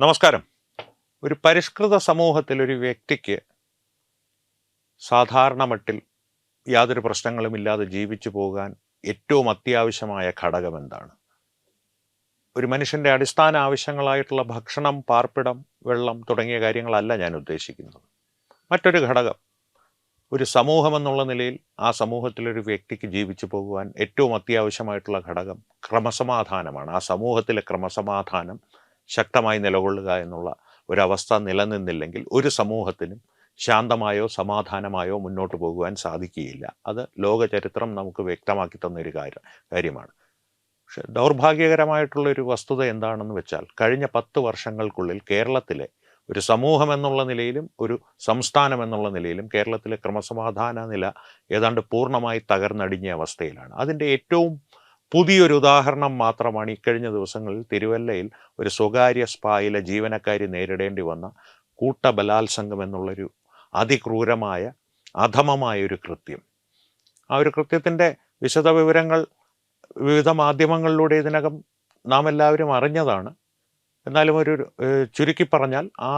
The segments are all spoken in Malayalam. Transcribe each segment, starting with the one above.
നമസ്കാരം. ഒരു പരിഷ്കൃത സമൂഹത്തിൽ ഒരു വ്യക്തിക്ക് സാധാരണ മട്ടിൽ യാതൊരു പ്രശ്നങ്ങളുമില്ലാതെ ജീവിച്ചു പോകാൻ ഏറ്റവും അത്യാവശ്യമായ ഘടകം എന്താണ്? ഒരു മനുഷ്യന്റെ അടിസ്ഥാന ആവശ്യങ്ങളായിട്ടുള്ള ഭക്ഷണം പാർപ്പിടം വെള്ളം തുടങ്ങിയ കാര്യങ്ങളല്ല ഞാൻ ഉദ്ദേശിക്കുന്നത്. മറ്റൊരു ഘടകം ഒരു സമൂഹം എന്നുള്ള നിലയിൽ ആ സമൂഹത്തിലൊരു വ്യക്തിക്ക് ജീവിച്ചു പോകുവാൻ ഏറ്റവും അത്യാവശ്യമായിട്ടുള്ള ഘടകം ക്രമസമാധാനമാണ്. ആ സമൂഹത്തിലെ ക്രമസമാധാനം ശക്തമായി നിലകൊള്ളുക എന്നുള്ള ഒരവസ്ഥ നിലനിന്നില്ലെങ്കിൽ ഒരു സമൂഹത്തിനും ശാന്തമായോ സമാധാനമായോ മുന്നോട്ട് പോകുവാൻ സാധിക്കുകയില്ല. അത് ലോകചരിത്രം നമുക്ക് വ്യക്തമാക്കി തന്നൊരു കാര്യം കാര്യമാണ്. പക്ഷെ ദൗർഭാഗ്യകരമായിട്ടുള്ള ഒരു വസ്തുത എന്താണെന്ന് വെച്ചാൽ കഴിഞ്ഞ പത്ത് വർഷങ്ങൾക്കുള്ളിൽ കേരളത്തിലെ ഒരു സമൂഹം എന്നുള്ള നിലയിലും ഒരു സംസ്ഥാനം എന്നുള്ള നിലയിലും കേരളത്തിലെ ക്രമസമാധാന നില ഏതാണ്ട് പൂർണമായി തകർന്നടിഞ്ഞ അവസ്ഥയിലാണ്. അതിന്റെ ഏറ്റവും പുതിയൊരു ഉദാഹരണം മാത്രമാണ് ഇക്കഴിഞ്ഞ ദിവസങ്ങളിൽ തിരുവല്ലയിൽ ഒരു സ്വകാര്യ സ്പായിലെ ജീവനക്കാരി നേരിടേണ്ടി വന്ന കൂട്ടബലാത്സംഗം എന്നുള്ളൊരു അതിക്രൂരമായ അധമമായ ഒരു കൃത്യം. ആ ഒരു കൃത്യത്തിന്റെ വിശദവിവരങ്ങൾ വിവിധ മാധ്യമങ്ങളിലൂടെ ഇതിനകം നാം എല്ലാവരും അറിഞ്ഞതാണ്. എന്നാലും ഒരു ചുരുക്കി പറഞ്ഞാൽ ആ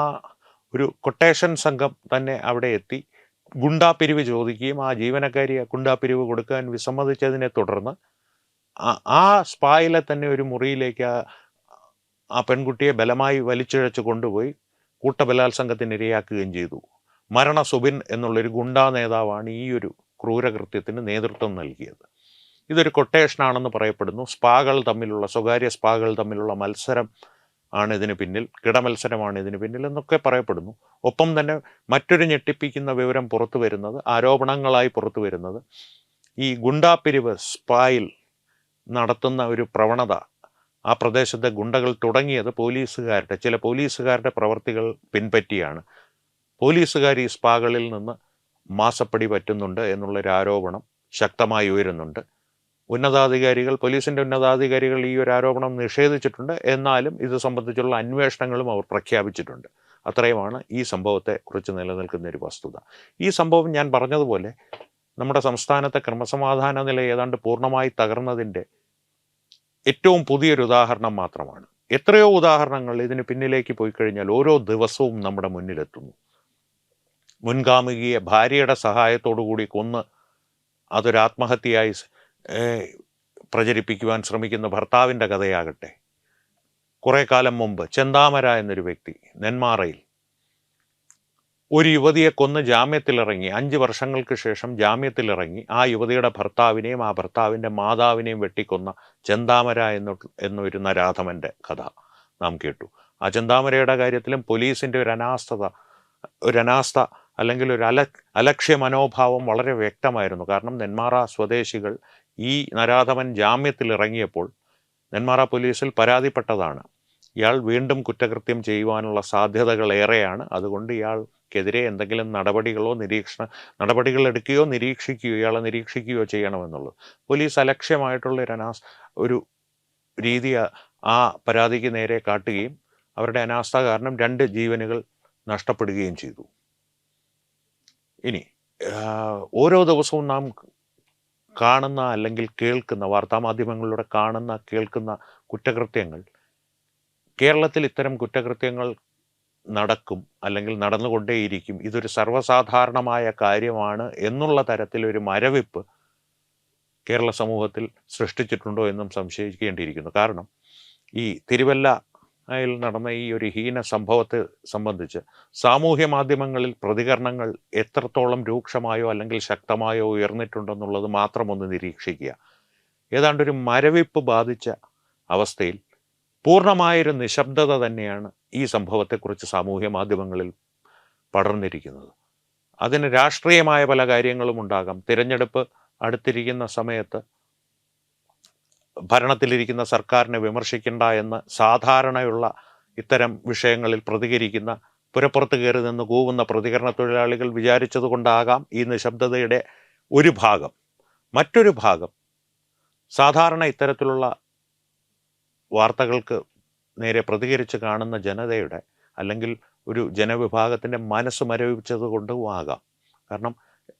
ഒരു കൊട്ടേഷൻ സംഘം തന്നെ അവിടെ എത്തി ഗുണ്ടാപ്പിരിവ് ചോദിക്കുകയും ആ ജീവനക്കാരിയെ ഗുണ്ടാപിരിവ് കൊടുക്കാൻ വിസമ്മതിച്ചതിനെ തുടർന്ന് ആ- സ്പായിലെ തന്നെ ഒരു മുറിയിലേക്ക് ആ പെൺകുട്ടിയെ ബലമായി വലിച്ചിഴച്ച് കൊണ്ടുപോയി കൂട്ടബലാത്സംഗത്തിന് ഇരയാക്കുകയും ചെയ്തു. മരണ സുബിൻ എന്നുള്ളൊരു ഗുണ്ടാ നേതാവാണ് ഈ ഒരു ക്രൂരകൃത്യത്തിന് നേതൃത്വം നൽകിയത്. ഇതൊരു കൊട്ടേഷനാണെന്ന് പറയപ്പെടുന്നു. സ്പാകൾ തമ്മിലുള്ള സ്വകാര്യ സ്പാകൾ തമ്മിലുള്ള മത്സരം ആണ് ഇതിന് പിന്നിൽ കിടമത്സരമാണ് ഇതിന് പിന്നിൽ എന്നൊക്കെ പറയപ്പെടുന്നു. ഒപ്പം തന്നെ മറ്റൊരു ഞെട്ടിപ്പിക്കുന്ന വിവരം പുറത്തു വരുന്നത് ആരോപണങ്ങളായി പുറത്തു വരുന്നത് ഈ ഗുണ്ടാപ്പിരിവ് സ്പായിൽ നടത്തുന്ന ഒരു പ്രവണത ആ പ്രദേശത്തെ ഗുണ്ടകൾ തുടങ്ങിയത് പോലീസുകാരുടെ ചില പോലീസുകാരുടെ പ്രവർത്തികൾ പിൻപറ്റിയാണ്. പോലീസുകാർ ഈ സ്പാകളിൽ നിന്ന് മാസപ്പടി പറ്റുന്നുണ്ട് എന്നുള്ളൊരു ആരോപണം ശക്തമായി ഉയരുന്നുണ്ട്. ഉന്നതാധികാരികൾ പോലീസിന്റെ ഉന്നതാധികാരികൾ ഈ ഒരു ആരോപണം നിഷേധിച്ചിട്ടുണ്ട്. എന്നാലും ഇത് സംബന്ധിച്ചുള്ള അന്വേഷണങ്ങളും അവർ പ്രഖ്യാപിച്ചിട്ടുണ്ട്. അത്രയുമാണ് ഈ സംഭവത്തെ കുറിച്ച് നിലനിൽക്കുന്ന ഒരു വസ്തുത. ഈ സംഭവം ഞാൻ പറഞ്ഞതുപോലെ നമ്മുടെ സംസ്ഥാനത്തെ ക്രമസമാധാന നില ഏതാണ്ട് പൂർണമായി തകർന്നതിന്റെ ഏറ്റവും പുതിയൊരു ഉദാഹരണം മാത്രമാണ്. എത്രയോ ഉദാഹരണങ്ങൾ ഇതിന് പിന്നിലേക്ക് പോയി കഴിഞ്ഞാൽ ഓരോ ദിവസവും നമ്മുടെ മുന്നിലെത്തുന്നു. മുൻഗാമികയെ ഭാര്യയുടെ സഹായത്തോടു കൂടി കൊന്ന് അതൊരു ആത്മഹത്യയായി സ്- ഏഹ് പ്രചരിപ്പിക്കുവാൻ ശ്രമിക്കുന്ന ഭർത്താവിന്റെ കഥയാകട്ടെ. കുറേ കാലം മുമ്പ് ചെന്താമര എന്നൊരു വ്യക്തി നെന്മാറയിൽ ഒരു യുവതിയെ കൊന്ന് ജാമ്യത്തിലിറങ്ങി. അഞ്ച് വർഷങ്ങൾക്ക് ശേഷം ജാമ്യത്തിലിറങ്ങി. ആ യുവതിയുടെ ഭർത്താവിനെയും ആ ഭർത്താവിന്റെ മാതാവിനെയും വെട്ടിക്കൊന്ന ചെന്താമര എന്ന് എന്നൊരു രാധമന്റെ കഥ നാം കേട്ടു. ആ ചെന്താമരയുടെ കാര്യത്തിലും പോലീസിന്റെ ഒരു അനാസ്ഥത ഒരു അനാസ്ഥ അല്ലെങ്കിൽ ഒരു അല അലക്ഷ്യ മനോഭാവം വളരെ വ്യക്തമായിരുന്നു. കാരണം നെന്മാറ സ്വദേശികൾ ഈ നരാധമൻ ജാമ്യത്തിലിറങ്ങിയപ്പോൾ നെന്മാറ പോലീസിൽ പരാതിപ്പെട്ടതാണ്. ഇയാൾ വീണ്ടും കുറ്റകൃത്യം ചെയ്യുവാനുള്ള സാധ്യതകൾ ഏറെയാണ്. അതുകൊണ്ട് ഇയാൾക്കെതിരെ എന്തെങ്കിലും നടപടികളോ നിരീക്ഷണ നടപടികൾ എടുക്കുകയോ നിരീക്ഷിക്കുകയോ ഇയാളെ നിരീക്ഷിക്കുകയോ ചെയ്യണമെന്നുള്ളത് പോലീസ് അലക്ഷ്യമായിട്ടുള്ള ഒരു അനാസ് ഒരു രീതി ആ- പരാതിക്ക് നേരെ കാട്ടുകയും അവരുടെ അനാസ്ഥ കാരണം രണ്ട് ജീവനുകൾ നഷ്ടപ്പെടുകയും ചെയ്തു. ഇനി ഓരോ ദിവസവും നാം കാണുന്ന അല്ലെങ്കിൽ കേൾക്കുന്ന വാർത്താമാധ്യമങ്ങളിലൂടെ കാണുന്ന കേൾക്കുന്ന കുറ്റകൃത്യങ്ങൾ കേരളത്തിൽ ഇത്തരം കുറ്റകൃത്യങ്ങൾ നടക്കും അല്ലെങ്കിൽ നടന്നുകൊണ്ടേയിരിക്കും. ഇതൊരു സർവസാധാരണമായ കാര്യമാണ് എന്നുള്ള തരത്തിലൊരു മരവിപ്പ് കേരള സമൂഹത്തിൽ സൃഷ്ടിച്ചിട്ടുണ്ടോ എന്നും സംശയിക്കേണ്ടിയിരിക്കുന്നു. കാരണം ഈ തിരുവല്ല യിൽ നടന്ന ഈ ഒരു ഹീന സംഭവത്തെ സംബന്ധിച്ച് സാമൂഹ്യ മാധ്യമങ്ങളിൽ പ്രതികരണങ്ങൾ എത്രത്തോളം രൂക്ഷമായോ അല്ലെങ്കിൽ ശക്തമായോ ഉയർന്നിട്ടുണ്ടെന്നുള്ളത് മാത്രമൊന്ന് നിരീക്ഷിക്കുക. ഏതാണ്ട് ഒരു മരവിപ്പ് ബാധിച്ച അവസ്ഥയിൽ പൂർണമായൊരു നിശബ്ദത തന്നെയാണ് ഈ സംഭവത്തെക്കുറിച്ച് സാമൂഹ്യ മാധ്യമങ്ങളിൽ പടർന്നിരിക്കുന്നത്. അതിന് രാഷ്ട്രീയമായ പല കാര്യങ്ങളും ഉണ്ടാകാം. തിരഞ്ഞെടുപ്പ് അടുത്തിരിക്കുന്ന സമയത്ത് ഭരണത്തിലിരിക്കുന്ന സർക്കാരിനെ വിമർശിക്കേണ്ട എന്ന് സാധാരണയുള്ള ഇത്തരം വിഷയങ്ങളിൽ പ്രതികരിക്കുന്ന പുരപ്പുറത്ത് കയറി നിന്ന് കൂവുന്ന പ്രതികരണ തൊഴിലാളികൾ വിചാരിച്ചതുകൊണ്ടാകാം ഈ നിശബ്ദതയുടെ ഒരു ഭാഗം. മറ്റൊരു ഭാഗം സാധാരണ ഇത്തരത്തിലുള്ള വാർത്തകൾക്ക് നേരെ പ്രതികരിച്ച് കാണുന്ന ജനതയുടെ അല്ലെങ്കിൽ ഒരു ജനവിഭാഗത്തിന്റെ മനസ്സ് മരവിച്ചത് കൊണ്ടും ആകാം. കാരണം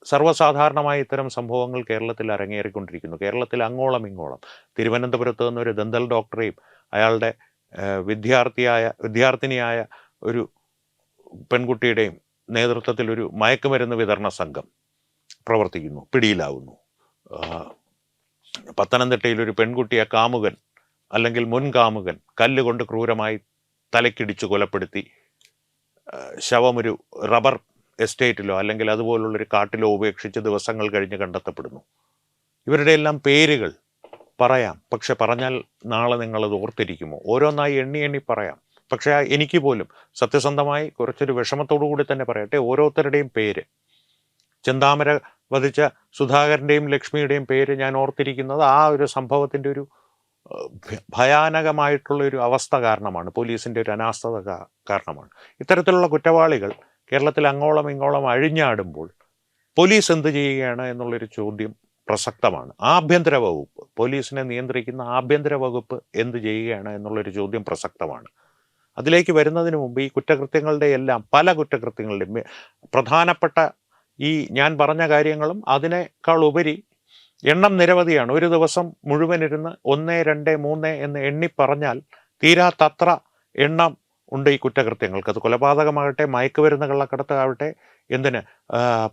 സർവസാധാരണമായ ഇത്തരം സംഭവങ്ങൾ കേരളത്തിൽ അരങ്ങേറിക്കൊണ്ടിരിക്കുന്നു. കേരളത്തിൽ അങ്ങോളം ഇങ്ങോളം. തിരുവനന്തപുരത്ത് നിന്നൊരു ദന്തൽ ഡോക്ടറെയും അയാളുടെ വിദ്യാർത്ഥിയായ വിദ്യാർത്ഥിനിയായ ഒരു പെൺകുട്ടിയുടെയും നേതൃത്വത്തിൽ ഒരു മയക്കുമരുന്ന് വിതരണ സംഘം പ്രവർത്തിക്കുന്നു. പിടിയിലാവുന്നു. പത്തനംതിട്ടയിൽ ഒരു പെൺകുട്ടിയെ കാമുകൻ അല്ലെങ്കിൽ മുൻകാമുകൻ കല്ലുകൊണ്ട് ക്രൂരമായി തലക്കിടിച്ച് കൊലപ്പെടുത്തി ശവമൊരു റബ്ബർ എസ്റ്റേറ്റിലോ അല്ലെങ്കിൽ അതുപോലുള്ളൊരു കാട്ടിലോ ഉപേക്ഷിച്ച് ദിവസങ്ങൾ കഴിഞ്ഞ് കണ്ടെത്തപ്പെടുന്നു. ഇവരുടെ എല്ലാം പേരുകൾ പറയാം. പക്ഷെ പറഞ്ഞാൽ നാളെ നിങ്ങളത് ഓർത്തിരിക്കുമോ? ഓരോന്നായി എണ്ണി എണ്ണി പറയാം. പക്ഷേ എനിക്ക് പോലും സത്യസന്ധമായി കുറച്ചൊരു വിഷമത്തോടു കൂടി തന്നെ പറയട്ടെ. ഓരോരുത്തരുടെയും പേര്. ചെന്താമര വധിച്ച സുധാകരന്റെയും ലക്ഷ്മിയുടെയും പേര് ഞാൻ ഓർത്തിരിക്കുന്നത് ആ ഒരു സംഭവത്തിന്റെ ഒരു ഭയാനകമായിട്ടുള്ള ഒരു അവസ്ഥ കാരണമാണ്. പോലീസിന്റെ ഒരു അനാസ്ഥത കാരണമാണ്. ഇത്തരത്തിലുള്ള കുറ്റവാളികൾ കേരളത്തിൽ അങ്ങോളം ഇങ്ങോളം അഴിഞ്ഞാടുമ്പോൾ പോലീസ് എന്ത് ചെയ്യുകയാണ് എന്നുള്ളൊരു ചോദ്യം പ്രസക്തമാണ്. ആഭ്യന്തര വകുപ്പ് പോലീസിനെ നിയന്ത്രിക്കുന്ന ആഭ്യന്തര വകുപ്പ് എന്ത് ചെയ്യുകയാണ് എന്നുള്ളൊരു ചോദ്യം പ്രസക്തമാണ്. അതിലേക്ക് വരുന്നതിന് മുമ്പ് ഈ കുറ്റകൃത്യങ്ങളുടെ എല്ലാം പല കുറ്റകൃത്യങ്ങളുടെയും പ്രധാനപ്പെട്ട ഈ ഞാൻ പറഞ്ഞ കാര്യങ്ങളും അതിനേക്കാൾ ഉപരി എണ്ണം നിരവധിയാണ്. ഒരു ദിവസം മുഴുവൻ ഇരുന്ന് ഒന്ന് രണ്ട് മൂന്ന് എന്ന് എണ്ണി പറഞ്ഞാൽ തീരാത്തത്ര എണ്ണം ഉണ്ട് ഈ കുറ്റകൃത്യങ്ങൾക്ക്. അത് കൊലപാതകമാകട്ടെ മയക്കുമരുന്ന് കള്ളക്കടത്താവട്ടെ എന്തിന്?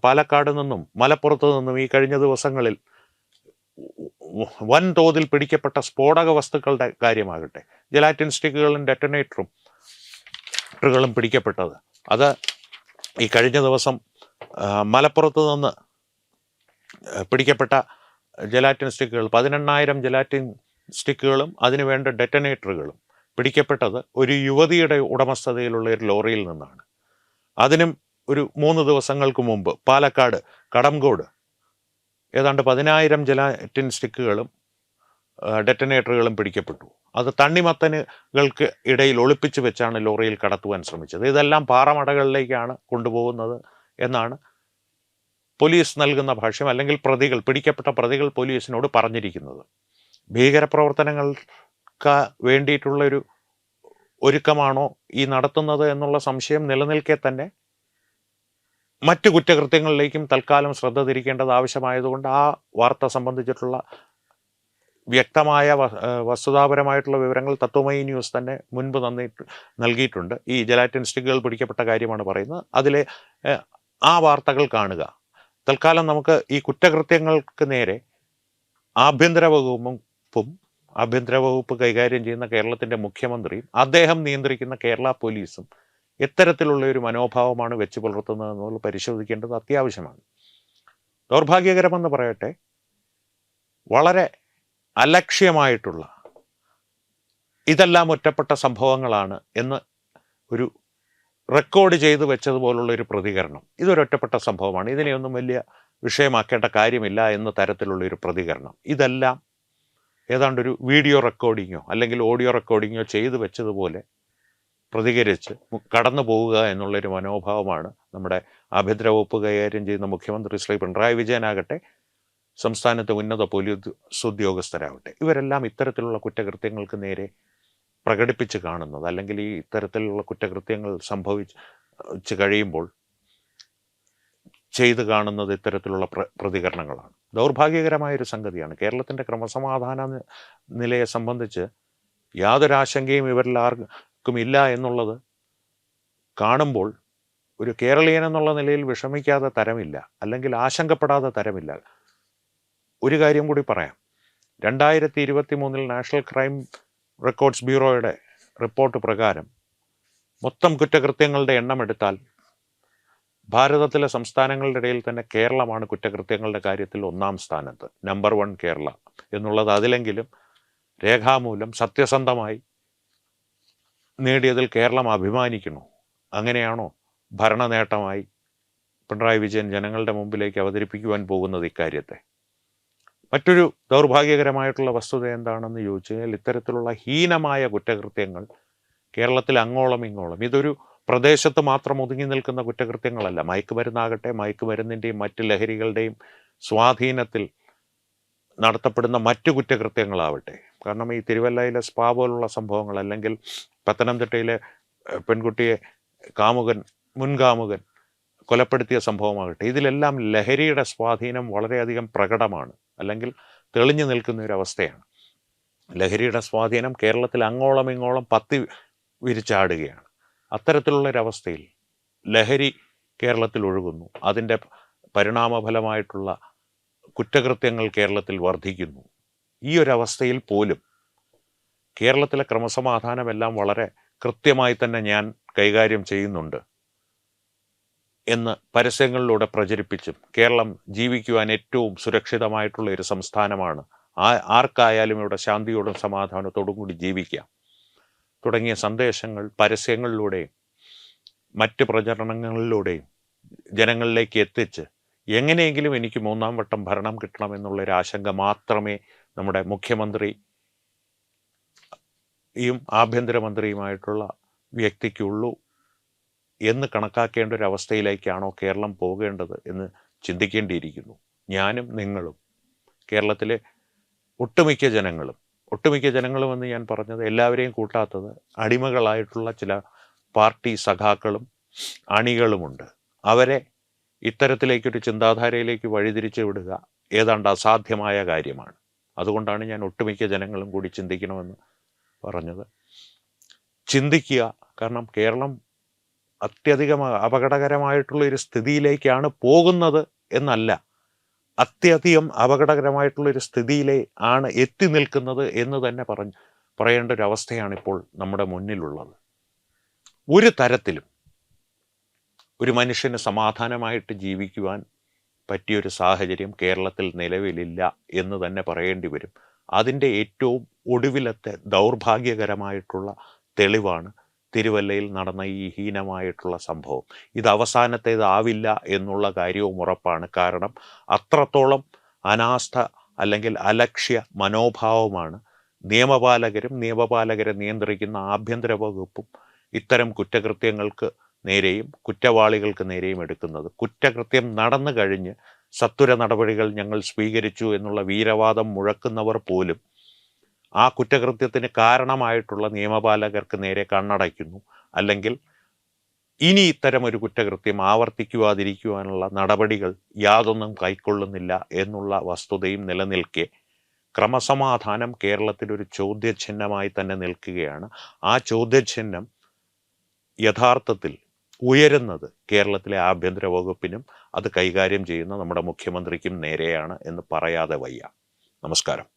പാലക്കാട് നിന്നും മലപ്പുറത്ത് നിന്നും ഈ കഴിഞ്ഞ ദിവസങ്ങളിൽ വൻതോതിൽ പിടിക്കപ്പെട്ട സ്ഫോടക വസ്തുക്കളുടെ കാര്യമാകട്ടെ ജലാറ്റിൻ സ്റ്റിക്കുകളും ഡെറ്റനേറ്ററും ും പിടിക്കപ്പെട്ടത്. അത് ഈ കഴിഞ്ഞ ദിവസം മലപ്പുറത്ത് നിന്ന് പിടിക്കപ്പെട്ട ജലാറ്റിൻ സ്റ്റിക്കുകൾ പതിനെണ്ണായിരം ജലാറ്റിൻ സ്റ്റിക്കുകളും അതിനുവേണ്ട ഡെറ്റനേറ്ററുകളും പിടിക്കപ്പെട്ടത് ഒരു യുവതിയുടെ ഉടമസ്ഥതയിലുള്ള ഒരു ലോറിയിൽ നിന്നാണ്. അതിനും ഒരു മൂന്ന് ദിവസങ്ങൾക്ക് മുമ്പ് പാലക്കാട് കടംകോട് ഏതാണ്ട് പതിനായിരം ജലാറ്റിൻ സ്റ്റിക്കുകളും ഡെറ്റനേറ്ററുകളും പിടിക്കപ്പെട്ടു. അത് തണ്ണിമത്തനുകൾക്ക് ഇടയിൽ ഒളിപ്പിച്ചു വെച്ചാണ് ലോറിയിൽ കടത്തുവാൻ ശ്രമിച്ചത്. ഇതെല്ലാം പാറമടകളിലേക്കാണ് കൊണ്ടുപോകുന്നത് എന്നാണ് പോലീസ് നൽകുന്ന ഭാഷ്യം അല്ലെങ്കിൽ പ്രതികൾ പിടിക്കപ്പെട്ട പ്രതികൾ പോലീസിനോട് പറഞ്ഞിരിക്കുന്നത്. ഭീകരപ്രവർത്തനങ്ങൾക്ക് വേണ്ടിയിട്ടുള്ളൊരു ഒരുക്കമാണോ ഈ നടത്തുന്നത് എന്നുള്ള സംശയം നിലനിൽക്കെ തന്നെ മറ്റു കുറ്റകൃത്യങ്ങളിലേക്കും തൽക്കാലം ശ്രദ്ധ തിരിക്കേണ്ടത് ആവശ്യമായതുകൊണ്ട് ആ വാർത്ത സംബന്ധിച്ചിട്ടുള്ള വ്യക്തമായ വസ്തുതാപരമായിട്ടുള്ള വിവരങ്ങൾ തത്വമയി ന്യൂസ് തന്നെ മുൻപ് നന്നിട്ട് നൽകിയിട്ടുണ്ട്. ഈ ജലാറ്റിൻ സ്റ്റിക്കുകൾ പിടിക്കപ്പെട്ട കാര്യമാണ് പറയുന്നത്. അതിലെ ആ വാർത്തകൾ കാണുക. തൽക്കാലം നമുക്ക് ഈ കുറ്റകൃത്യങ്ങൾക്ക് നേരെ ആഭ്യന്തര വകുപ്പും ആഭ്യന്തര വകുപ്പ് കൈകാര്യം ചെയ്യുന്ന കേരളത്തിന്റെ മുഖ്യമന്ത്രിയും അദ്ദേഹം നിയന്ത്രിക്കുന്ന കേരള പോലീസും എത്തരത്തിലുള്ള ഒരു മനോഭാവമാണ് വെച്ച് പുലർത്തുന്നത് എന്നുള്ളത് പരിശോധിക്കേണ്ടത് അത്യാവശ്യമാണ്. ദൗർഭാഗ്യകരമെന്ന് പറയട്ടെ വളരെ അലക്ഷ്യമായിട്ടുള്ള ഇതെല്ലാം ഒറ്റപ്പെട്ട സംഭവങ്ങളാണ് എന്ന് ഒരു റെക്കോർഡ് ചെയ്തു വെച്ചതുപോലുള്ള ഒരു പ്രതികരണം. ഇതൊരൊറ്റപ്പെട്ട സംഭവമാണ്. ഇതിനെയൊന്നും വലിയ വിഷയമാക്കേണ്ട കാര്യമില്ല എന്ന തരത്തിലുള്ള ഒരു പ്രതികരണം. ഇതെല്ലാം ഏതാണ്ടൊരു വീഡിയോ റെക്കോർഡിങ്ങോ അല്ലെങ്കിൽ ഓഡിയോ റെക്കോർഡിങ്ങോ ചെയ്തു വെച്ചതുപോലെ പ്രതികരിച്ച് കടന്നു പോവുക എന്നുള്ളൊരു മനോഭാവമാണ് നമ്മുടെ ആഭ്യന്തര വകുപ്പ് കൈകാര്യം ചെയ്യുന്ന മുഖ്യമന്ത്രി ശ്രീ പിണറായി വിജയനാകട്ടെ സംസ്ഥാനത്തെ ഉന്നത പോലീസ് ഉദ്യോഗസ്ഥരാകട്ടെ. ഇവരെല്ലാം ഇത്തരത്തിലുള്ള കുറ്റകൃത്യങ്ങൾക്ക് നേരെ പ്രകടിപ്പിച്ച് കാണുന്നത് അല്ലെങ്കിൽ ഈ ഇത്തരത്തിലുള്ള കുറ്റകൃത്യങ്ങൾ സംഭവിച്ച് കഴിയുമ്പോൾ ചെയ്തു കാണുന്നത് ഇത്തരത്തിലുള്ള പ്ര പ്രതികരണങ്ങളാണ്. ദൗർഭാഗ്യകരമായ ഒരു സംഗതിയാണ്. കേരളത്തിന്റെ ക്രമസമാധാന നിലയെ സംബന്ധിച്ച് യാതൊരു ആശങ്കയും ഇവരിൽ ആർക്കും ഇല്ല എന്നുള്ളത് കാണുമ്പോൾ ഒരു കേരളീയൻ എന്നുള്ള നിലയിൽ വിഷമിക്കാതെ തരമില്ല അല്ലെങ്കിൽ ആശങ്കപ്പെടാതെ തരമില്ല. ഒരു കാര്യം കൂടി പറയാം. രണ്ടായിരത്തി ഇരുപത്തി മൂന്നിൽ നാഷണൽ ക്രൈം റെക്കോർഡ്സ് ബ്യൂറോയുടെ റിപ്പോർട്ട് പ്രകാരം മൊത്തം കുറ്റകൃത്യങ്ങളുടെ എണ്ണം എടുത്താൽ ഭാരതത്തിലെ സംസ്ഥാനങ്ങളുടെ ഇടയിൽ തന്നെ കേരളമാണ് കുറ്റകൃത്യങ്ങളുടെ കാര്യത്തിൽ ഒന്നാം സ്ഥാനത്ത് നമ്പർ വൺ കേരള എന്നുള്ളത് അതിലെങ്കിലും രേഖാമൂലം സത്യസന്ധമായി നേടിയതിൽ കേരളം അഭിമാനിക്കുന്നു. അങ്ങനെയാണോ ഭരണ നേട്ടമായി പിണറായി വിജയൻ ജനങ്ങളുടെ മുമ്പിലേക്ക് അവതരിപ്പിക്കുവാൻ പോകുന്നത് ഇക്കാര്യത്തെ? മറ്റൊരു ദൗർഭാഗ്യകരമായിട്ടുള്ള വസ്തുത എന്താണെന്ന് ചോദിച്ചു കഴിഞ്ഞാൽ ഇത്തരത്തിലുള്ള ഹീനമായ കുറ്റകൃത്യങ്ങൾ കേരളത്തിൽ അങ്ങോളം ഇങ്ങോളം ഇതൊരു പ്രദേശത്ത് മാത്രം ഒതുങ്ങി നിൽക്കുന്ന കുറ്റകൃത്യങ്ങളല്ല. മയക്കുമരുന്നാകട്ടെ മയക്കുമരുന്നിന്റെയും മറ്റ് ലഹരികളുടെയും സ്വാധീനത്തിൽ നടത്തപ്പെടുന്ന മറ്റു കുറ്റകൃത്യങ്ങളാവട്ടെ. കാരണം ഈ തിരുവല്ലയിലെ സ്പാ പോലുള്ള സംഭവങ്ങൾ അല്ലെങ്കിൽ പത്തനംതിട്ടയിലെ പെൺകുട്ടിയെ കാമുകൻ മുൻകാമുകൻ കൊലപ്പെടുത്തിയ സംഭവമാകട്ടെ. ഇതിലെല്ലാം ലഹരിയുടെ സ്വാധീനം വളരെയധികം പ്രകടമാണ്. അല്ലെങ്കിൽ തെളിഞ്ഞു നിൽക്കുന്ന ഒരു അവസ്ഥയാണ്. ലഹരിയുടെ സ്വാധീനം കേരളത്തിൽ അങ്ങോളം ഇങ്ങോളം പത്തി വിരിച്ചാടുകയാണ്. അത്തരത്തിലുള്ളൊരവസ്ഥയിൽ ലഹരി കേരളത്തിൽ ഒഴുകുന്നു. അതിന്റെ പരിണാമഫലമായിട്ടുള്ള കുറ്റകൃത്യങ്ങൾ കേരളത്തിൽ വർദ്ധിക്കുന്നു. ഈ ഒരവസ്ഥയിൽ പോലും കേരളത്തിലെ ക്രമസമാധാനമെല്ലാം വളരെ കൃത്യമായി തന്നെ ഞാൻ കൈകാര്യം ചെയ്യുന്നുണ്ട്. എന്ന് പരസ്യങ്ങളിലൂടെ പ്രചരിപ്പിച്ചും കേരളം ജീവിക്കുവാൻ ഏറ്റവും സുരക്ഷിതമായിട്ടുള്ള ഒരു സംസ്ഥാനമാണ്. ആ ആർക്കായാലും ഇവിടെ ശാന്തിയോടും സമാധാനത്തോടും കൂടി ജീവിക്കാം. തുടങ്ങിയ സന്ദേശങ്ങൾ പരസ്യങ്ങളിലൂടെയും മറ്റ് പ്രചരണങ്ങളിലൂടെയും ജനങ്ങളിലേക്ക് എത്തിച്ച് എങ്ങനെയെങ്കിലും എനിക്ക് മൂന്നാം വട്ടം ഭരണം കിട്ടണമെന്നുള്ളൊരു ആശങ്ക മാത്രമേ നമ്മുടെ മുഖ്യമന്ത്രി യും ആഭ്യന്തരമന്ത്രിയുമായിട്ടുള്ള വ്യക്തിക്കുള്ളൂ. എന്ന് കണക്കാക്കേണ്ട ഒരു അവസ്ഥയിലേക്കാണോ കേരളം പോകേണ്ടത് എന്ന് ചിന്തിക്കേണ്ടിയിരിക്കുന്നു. ഞാനും നിങ്ങളും കേരളത്തിലെ ഒട്ടുമിക്ക ജനങ്ങളും ഒട്ടുമിക്ക ജനങ്ങളും എന്ന് ഞാൻ പറഞ്ഞത് എല്ലാവരെയും കൂട്ടാത്തത് അടിമകളായിട്ടുള്ള ചില പാർട്ടി സഖാക്കളും അണികളുമുണ്ട്. അവരെ ഇത്തരത്തിലേക്കൊരു ചിന്താധാരയിലേക്ക് വഴിതിരിച്ചു വിടുക ഏതാണ്ട് അസാധ്യമായ കാര്യമാണ്. അതുകൊണ്ടാണ് ഞാൻ ഒട്ടുമിക്ക ജനങ്ങളും കൂടി ചിന്തിക്കണമെന്ന് പറഞ്ഞത്. ചിന്തിക്കുക കാരണം കേരളം അത്യധികം അപകടകരമായിട്ടുള്ള ഒരു സ്ഥിതിയിലേക്കാണ് പോകുന്നത് എന്നല്ല. അത്യധികം അപകടകരമായിട്ടുള്ള ഒരു സ്ഥിതിയിലെ ആണ് എത്തി നിൽക്കുന്നത് എന്ന് തന്നെ പറഞ്ഞ് പറയേണ്ട ഒരു അവസ്ഥയാണ് ഇപ്പോൾ നമ്മുടെ മുന്നിലുള്ളത്. ഒരു തരത്തിലും ഒരു മനുഷ്യന് സമാധാനമായിട്ട് ജീവിക്കുവാൻ പറ്റിയൊരു സാഹചര്യം കേരളത്തിൽ നിലവിലില്ല എന്ന് തന്നെ പറയേണ്ടി വരും. അതിന്റെ ഏറ്റവും ഒടുവിലത്തെ ദൗർഭാഗ്യകരമായിട്ടുള്ള തെളിവാണ് തിരുവല്ലയിൽ നടന്ന ഈ ഹീനമായിട്ടുള്ള സംഭവം. ഇത് അവസാനത്തേതാവില്ല എന്നുള്ള കാര്യവും ഉറപ്പാണ്. കാരണം അത്രത്തോളം അനാസ്ഥ അല്ലെങ്കിൽ അലക്ഷ്യ മനോഭാവമാണ്. നിയമപാലകരും നിയമപാലകരെ നിയന്ത്രിക്കുന്ന ആഭ്യന്തര വകുപ്പും ഇത്തരം കുറ്റകൃത്യങ്ങൾക്ക് നേരെയും കുറ്റവാളികൾക്ക് നേരെയും എടുക്കുന്നത്. കുറ്റകൃത്യം നടന്നു കഴിഞ്ഞ് സത്വര നടപടികൾ ഞങ്ങൾ സ്വീകരിച്ചു എന്നുള്ള വീരവാദം മുഴക്കുന്നവർ പോലും ആ കുറ്റകൃത്യത്തിന് കാരണമായിട്ടുള്ള നിയമപാലകർക്ക് നേരെ കണ്ണടയ്ക്കുന്നു. അല്ലെങ്കിൽ ഇനി ഇത്തരം ഒരു കുറ്റകൃത്യം ആവർത്തിക്കുവാതിരിക്കുവാനുള്ള നടപടികൾ യാതൊന്നും കൈക്കൊള്ളുന്നില്ല എന്നുള്ള വസ്തുതയും നിലനിൽക്കെ ക്രമസമാധാനം കേരളത്തിലൊരു ചോദ്യചിഹ്നമായി തന്നെ നിൽക്കുകയാണ്. ആ ചോദ്യചിഹ്നം യഥാർത്ഥത്തിൽ ഉയരുന്നത് കേരളത്തിലെ ആഭ്യന്തര വകുപ്പിനും അത് കൈകാര്യം ചെയ്യുന്ന നമ്മുടെ മുഖ്യമന്ത്രിക്കും നേരെയാണ് എന്ന് പറയാതെ വയ്യ. നമസ്കാരം.